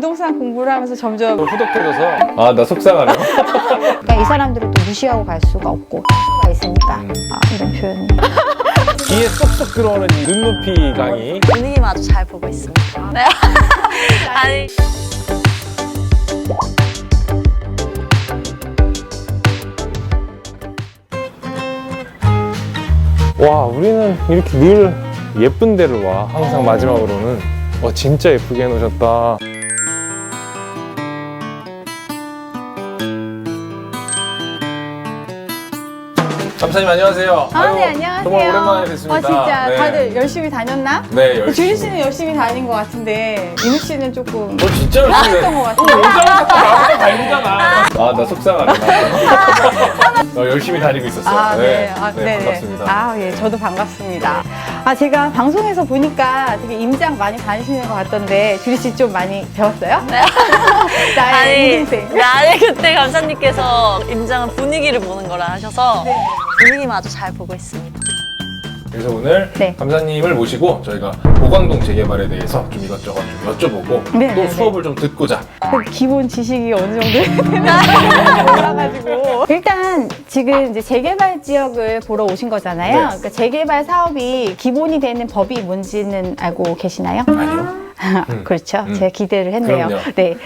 부동산 공부를 하면서 점점 후덕해져서 아 나 속상하네요. 그러니까 이 사람들을 또 무시하고 갈 수가 없고 가 있으니까 음. 아, 이런 표현. 귀에 쏙쏙 들어오는 이 눈높이 강의. 분위기만 아주 잘 보고 있습니다. 네. 아니. 와 우리는 이렇게 늘 예쁜 데를 와 항상 마지막으로는 와 진짜 예쁘게 해놓으셨다. 감사님 안녕하세요. 아, 아유, 네, 안녕하세요. 정말 오랜만에 뵙습니다. 아, 진짜 네. 다들 열심히 다녔나? 네 열심히. 주리 씨는 열심히 다닌 것 같은데 인우 씨는 조금 너 진짜 열심히 했던 것 같아요. 오자마자 나보다 다르잖아. 아 나 속상하네. 나. 어, 열심히 다니고 있었어요. 아, 네. 아, 네. 반갑습니다. 아, 예, 저도 반갑습니다. 아, 제가 방송에서 보니까 되게 임장 많이 다니시는 것 같던데, 주리 씨좀 많이 배웠어요? 네. 나의 아니, 인생. 네, 아니 그때 감사님께서 임장은 분위기를 보는 거라 하셔서 네. 아주 잘 보고 있습니다. 그래서 오늘 네. 감사님을 모시고 저희가 보광동 재개발에 대해서 좀 이것저것 좀 여쭤보고 네, 또 네, 수업을 좀 듣고자 그 기본 지식이 어느 정도 되는지 몰라가지고. 일단 지금 이제 재개발 지역을 보러 오신 거잖아요. 네. 그러니까 재개발 사업이 기본이 되는 법이 뭔지는 알고 계시나요? 아니요. 음. 그렇죠. 음. 제가 기대를 했네요. 그럼요. 네.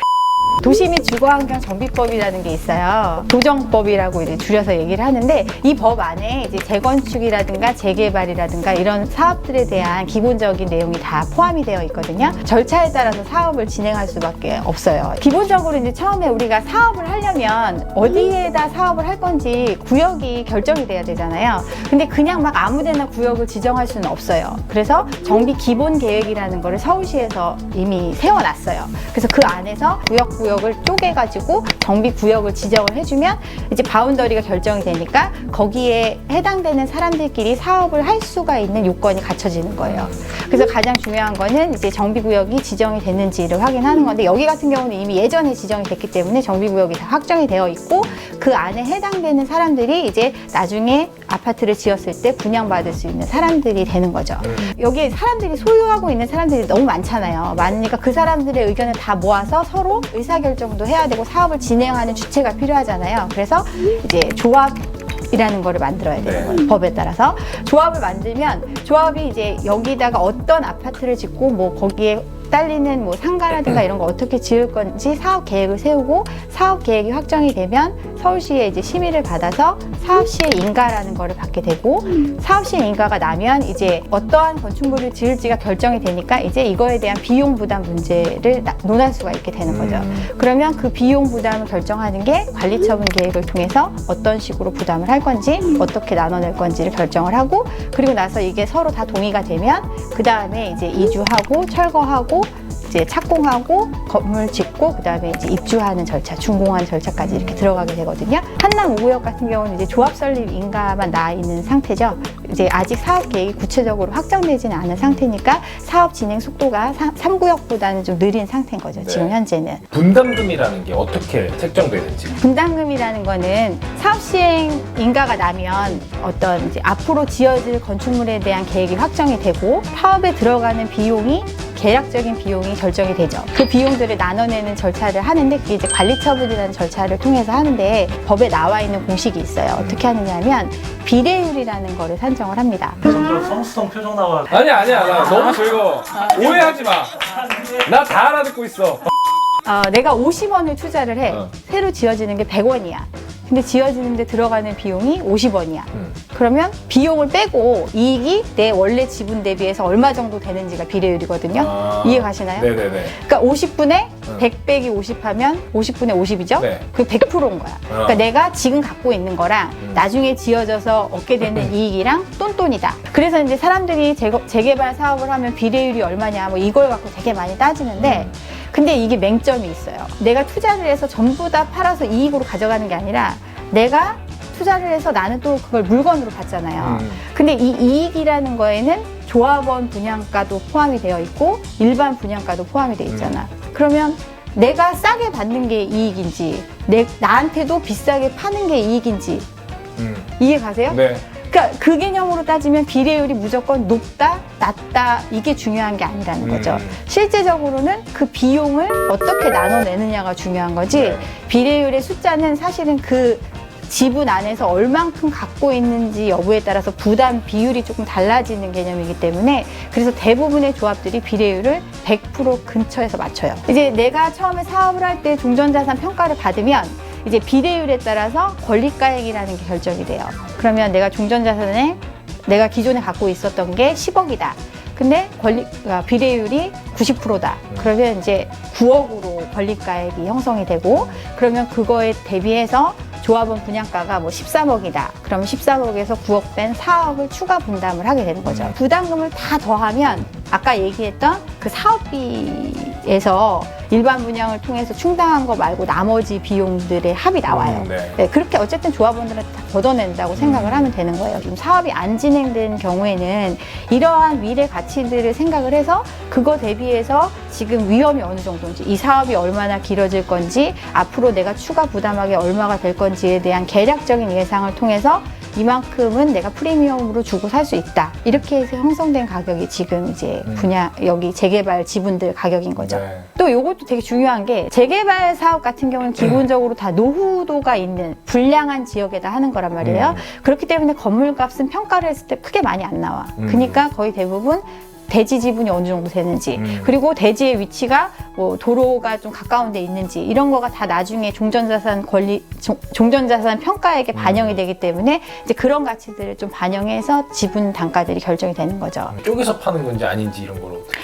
도시 및 주거환경 정비법이라는 게 있어요. 도정법이라고 이제 줄여서 얘기를 하는데 이 법 안에 이제 재건축이라든가 재개발이라든가 이런 사업들에 대한 기본적인 내용이 다 포함이 되어 있거든요. 절차에 따라서 사업을 진행할 수밖에 없어요. 기본적으로 이제 처음에 우리가 사업을 하려면 어디에다 사업을 할 건지 구역이 결정이 돼야 되잖아요. 근데 그냥 막 아무데나 구역을 지정할 수는 없어요. 그래서 정비 기본 계획이라는 거를 서울시에서 이미 세워놨어요. 그래서 그 안에서 구역 구역 을 쪼개가지고 정비 구역을 지정을 해주면 이제 바운더리가 결정이 되니까 거기에 해당되는 사람들끼리 사업을 할 수가 있는 요건이 갖춰지는 거예요. 그래서 가장 중요한 거는 이제 정비 구역이 지정이 됐는지를 확인하는 건데 여기 같은 경우는 이미 예전에 지정이 됐기 때문에 정비 구역이 다 확정이 되어 있고 그 안에 해당되는 사람들이 이제 나중에 아파트를 지었을 때 분양받을 수 있는 사람들이 되는 거죠. 여기 사람들이 소유하고 있는 사람들이 너무 많잖아요. 많으니까 그 사람들의 의견을 다 모아서 서로 의사 결정도 해야 되고 사업을 진행하는 주체가 필요하잖아요. 그래서 이제 조합 이라는 거를 만들어야 되는 네. 거예요. 법에 따라서 조합을 만들면 조합이 이제 여기다가 어떤 아파트를 짓고 뭐 거기에 딸리는 뭐 상가라든가 이런 거 어떻게 지을 건지 사업 계획을 세우고 사업 계획이 확정이 되면 서울시에 이제 심의를 받아서 사업 시의 인가라는 거를 받게 되고 사업 시의 인가가 나면 이제 어떠한 건축물을 지을지가 결정이 되니까 이제 이거에 대한 비용 부담 문제를 나- 논할 수가 있게 되는 거죠. 그러면 그 비용 부담을 결정하는 게 관리처분 계획을 통해서 어떤 식으로 부담을 할 건지 어떻게 나눠낼 건지를 결정을 하고 그리고 나서 이게 서로 다 동의가 되면 그 다음에 이제 이주하고 철거하고 이제 착공하고 건물 짓고 그다음에 이제 입주하는 절차, 준공하는 절차까지 이렇게 들어가게 되거든요. 한남 5구역 같은 경우는 이제 조합 설립 인가만 나 있는 상태죠. 이제 아직 사업 계획이 구체적으로 확정되지는 않은 상태니까 사업 진행 속도가 3 구역보다는 좀 느린 상태인 거죠. 지금 네. 현재는. 분담금이라는 게 어떻게 책정되는지. 분담금이라는 거는 사업 시행 인가가 나면 어떤 이제 앞으로 지어질 건축물에 대한 계획이 확정이 되고 사업에 들어가는 비용이 계략적인 비용이 결정이 되죠. 그 비용들을 나눠내는 절차를 하는데 그게 이제 관리처분이라는 절차를 통해서 하는데 법에 나와 있는 공식이 있어요. 어떻게 하느냐면 비례율이라는 거를 산정을 합니다. 점점 성수성 표정 나와. 아니 아니야 나 너무 즐거워. 오해하지 마. 나 다 알아듣고 있어. 어, 내가 50원을 투자를 해. 어. 새로 지어지는 게 100원이야. 근데 지어지는데 들어가는 비용이 50원이야. 음. 그러면 비용을 빼고 이익이 내 원래 지분 대비해서 얼마 정도 되는지가 비례율이거든요. 아. 이해 가시나요? 네네네. 그러니까 50분에 음. 100 빼기 50 하면 50분에 50이죠? 네. 그게 100%인 거야. 그러니까 내가 지금 갖고 있는 거랑 음. 나중에 지어져서 얻게 되는 이익이랑 똔똔이다. 그래서 이제 사람들이 재거- 재개발 사업을 하면 비례율이 얼마냐 뭐 이걸 갖고 되게 많이 따지는데 음. 근데 이게 맹점이 있어요. 내가 투자를 해서 전부 다 팔아서 이익으로 가져가는 게 아니라 내가 투자를 해서 나는 또 그걸 물건으로 받잖아요. 음. 근데 이 이익이라는 거에는 조합원 분양가도 포함이 되어 있고 일반 분양가도 포함이 되어 있잖아. 그러면 내가 싸게 받는 게 이익인지 내, 나한테도 비싸게 파는 게 이익인지 음. 이해 가세요? 네. 그러니까 그 개념으로 따지면 비례율이 무조건 높다, 낮다 이게 중요한 게 아니라는 거죠. 음. 실제적으로는 그 비용을 어떻게 나눠내느냐가 중요한 거지. 네. 비례율의 숫자는 사실은 그 지분 안에서 얼만큼 갖고 있는지 여부에 따라서 부담 비율이 조금 달라지는 개념이기 때문에 그래서 대부분의 조합들이 비례율을 100% 근처에서 맞춰요. 이제 내가 처음에 사업을 할 때 종전자산 평가를 받으면 이제 비례율에 따라서 권리가액이라는 게 결정이 돼요. 그러면 내가 종전자산에 내가 기존에 갖고 있었던 게 10억이다. 근데 권리 아, 비례율이 90%다. 그러면 이제 9억으로 권리가액이 형성이 되고 그러면 그거에 대비해서 조합원 분양가가 뭐 13억이다. 그러면 13억에서 9억 뺀 4억을 추가 분담을 하게 되는 거죠. 음. 부담금을 다 더하면 아까 얘기했던 그 사업비 에서 일반 분양을 통해서 충당한 거 말고 나머지 비용들의 합이 나와요. 음, 네. 네, 그렇게 어쨌든 조합원들한테 다 걷어낸다고 생각을 하면 되는 거예요. 지금 사업이 안 진행된 경우에는 이러한 미래 가치들을 생각을 해서 그거 대비해서 지금 위험이 어느 정도인지 이 사업이 얼마나 길어질 건지 앞으로 내가 추가 부담하게 얼마가 될 건지에 대한 계략적인 예상을 통해서 이만큼은 내가 프리미엄으로 주고 살 수 있다. 이렇게 해서 형성된 가격이 지금 이제 음. 분야 여기 재개발 지분들 가격인 거죠. 네. 또 이것도 되게 중요한 게 재개발 사업 같은 경우는 기본적으로 다 노후도가 있는 불량한 지역에다 하는 거란 말이에요. 음. 그렇기 때문에 건물값은 평가를 했을 때 크게 많이 안 나와. 음. 그러니까 거의 대부분 대지 지분이 어느 정도 되는지 음. 그리고 대지의 위치가 뭐 도로가 좀 가까운 데 있는지 이런 거가 다 나중에 종전자산 권리 종- 종전자산 평가액에 반영이 되기 때문에 이제 그런 가치들을 좀 반영해서 지분 단가들이 결정이 되는 거죠. 쪼개서 파는 건지 아닌지 이런 걸 어떻게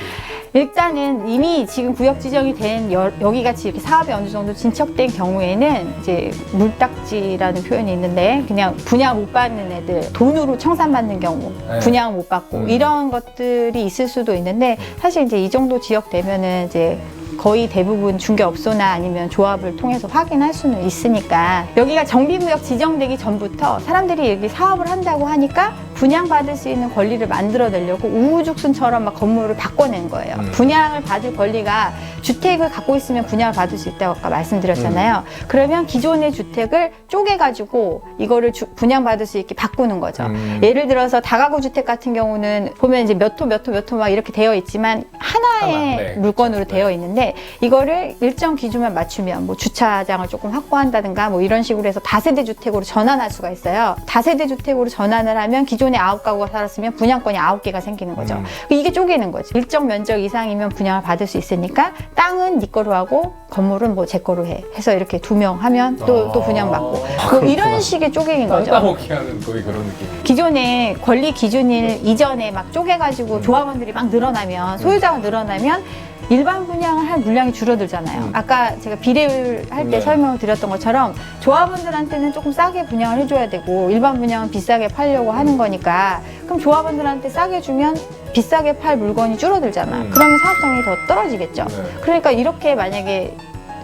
일단은 이미 지금 구역 지정이 된 여, 여기 같이 이렇게 사업이 어느 정도 진척된 경우에는 이제 물딱지라는 표현이 있는데 그냥 분양 못 받는 애들 돈으로 청산받는 경우 네. 분양 못 받고 음. 이런 것들이 있을 수도 있는데 사실 이제 이 정도 지역 되면은 이제 거의 대부분 중개업소나 아니면 조합을 통해서 확인할 수는 있으니까 여기가 정비구역 지정되기 전부터 사람들이 여기 사업을 한다고 하니까 분양받을 수 있는 권리를 만들어내려고 우후죽순처럼 막 건물을 바꿔낸 거예요. 음. 분양을 받을 권리가 주택을 갖고 있으면 분양을 받을 수 있다고 아까 말씀드렸잖아요. 그러면 기존의 주택을 쪼개가지고 이거를 주- 분양받을 수 있게 바꾸는 거죠. 음. 예를 들어서 다가구 주택 같은 경우는 보면 이제 몇 호 몇 호 몇 호 막 이렇게 되어 있지만 하나의 하나, 네. 물건으로 그렇죠. 되어 있는데 이거를 일정 기준만 맞추면 뭐 주차장을 조금 확보한다든가 뭐 이런 식으로 해서 다세대 주택으로 전환할 수가 있어요. 다세대 주택으로 전환을 하면 기존 에 아홉 가구가 살았으면 분양권이 아홉 개가 생기는 거죠. 음. 이게 쪼개는 거지. 일정 면적 이상이면 분양을 받을 수 있으니까 땅은 네 거로 하고 건물은 뭐 제 거로 해. 해서 이렇게 두 명 하면 또, 또 분양 받고. 뭐 이런 식의 쪼개인 거죠. 따먹기 하는 거의 그런 느낌이 기존에 권리 기준일 이전에 막 음. 쪼개가지고 조합원들이 막 늘어나면 소유자가 늘어나면 일반 분양을 할 물량이 줄어들잖아요. 음. 아까 제가 비례율 할 때 네. 설명을 드렸던 것처럼 조합원들한테는 조금 싸게 분양을 해줘야 되고 일반 분양은 비싸게 팔려고 하는 거니까 그럼 조합원들한테 싸게 주면 비싸게 팔 물건이 줄어들잖아. 음. 그러면 사업성이 더 떨어지겠죠. 네. 그러니까 이렇게 만약에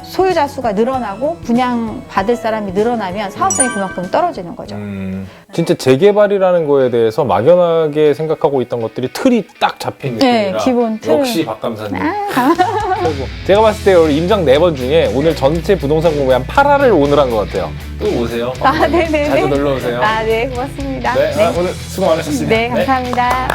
소유자 수가 늘어나고 분양 받을 사람이 늘어나면 사업성이 그만큼 떨어지는 거죠. 음, 진짜 재개발이라는 거에 대해서 막연하게 생각하고 있던 것들이 틀이 딱 잡힌 네, 느낌이라 기본 틀. 역시 박 감사님 아, 최고. 제가 봤을 때 우리 임장 네 번 중에 오늘 전체 부동산 공부에 한 8화를 오늘 한 것 같아요 또 오세요 아, 네네네. 자주 놀러 오세요 아, 네, 고맙습니다. 네, 네, 아, 오늘 수고 많으셨습니다 네, 감사합니다.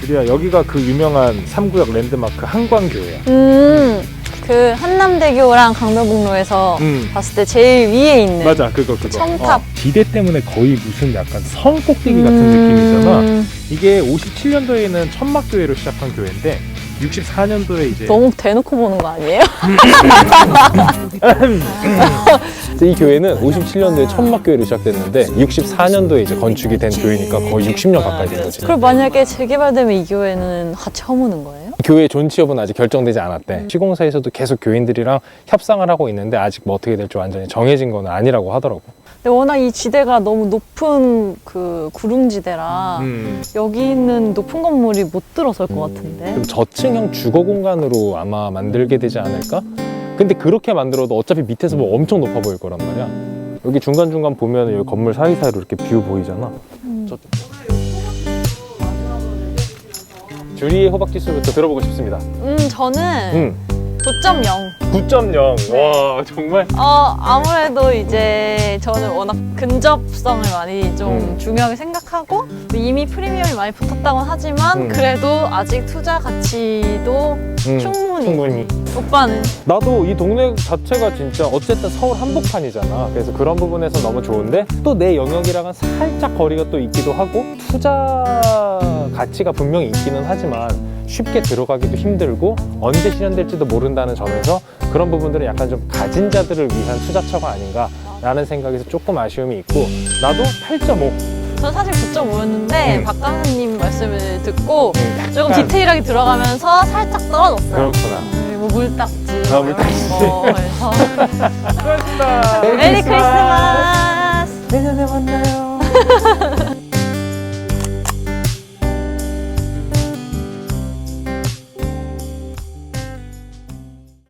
드디어 여기가 그 유명한 3구역 랜드마크 한광교회야 음, 그 한남대교랑 강변북로에서 음. 봤을 때 제일 위에 있는 맞아 그거 그거 첨탑. 지대 때문에 거의 무슨 약간 성 꼭대기 같은 음. 느낌이잖아 이게 57년도에는 천막교회로 시작한 교회인데 64년도에 이제 너무 대놓고 보는 거 아니에요? 이 교회는 57년도에 천막 교회로 시작됐는데 64년도에 이제 건축이 된 교회니까 거의 60년 가까이 된 거지. 그럼 만약에 재개발되면 이 교회는 같이 허무는 거예요? 교회 존 취업은 아직 결정되지 않았대. 시공사에서도 계속 교인들이랑 협상을 하고 있는데 아직 뭐 어떻게 될지 완전히 정해진 건 아니라고 하더라고. 근데 워낙 이 지대가 너무 높은 그 구릉지대라 음. 여기 있는 높은 건물이 못 들어설 것 같은데 그럼 저층형 주거 공간으로 아마 만들게 되지 않을까? 근데 그렇게 만들어도 어차피 밑에서 뭐 엄청 높아 보일 거란 말이야. 여기 중간중간 보면 여기 건물 사이사이로 이렇게 뷰 보이잖아. 저... 주리의 호박지수부터 들어보고 싶습니다. 음 저는 음. 9.0. 9.0. 와 정말. 어, 아무래도 이제 저는 워낙 근접성을 많이 좀 음. 중요하게 생각하고 이미 프리미엄이 많이 붙었다고 하지만 음. 그래도 아직 투자 가치도 음, 충분히. 충분히. 오빠는 나도 이 동네 자체가 진짜 어쨌든 서울 한복판이잖아. 그래서 그런 부분에서 너무 좋은데 또 내 영역이랑은 살짝 거리가 또 있기도 하고 투자 가치가 분명히 있기는 하지만 쉽게 들어가기도 힘들고 언제 실현될지도 모른다는 점에서 그런 부분들은 약간 좀 가진 자들을 위한 투자처가 아닌가라는 생각에서 조금 아쉬움이 있고 나도 8.5 저는 사실 9.5였는데 음. 박강수님 말씀을 듣고 음, 조금 디테일하게 들어가면서 살짝 떨어졌어요. 그렇구나. 네, 뭐 물딱지. 아, 물딱지. 뭐, 뭐, 뭐, 메리 크리스마스. 메리 크리스마스. 내년에 만나요.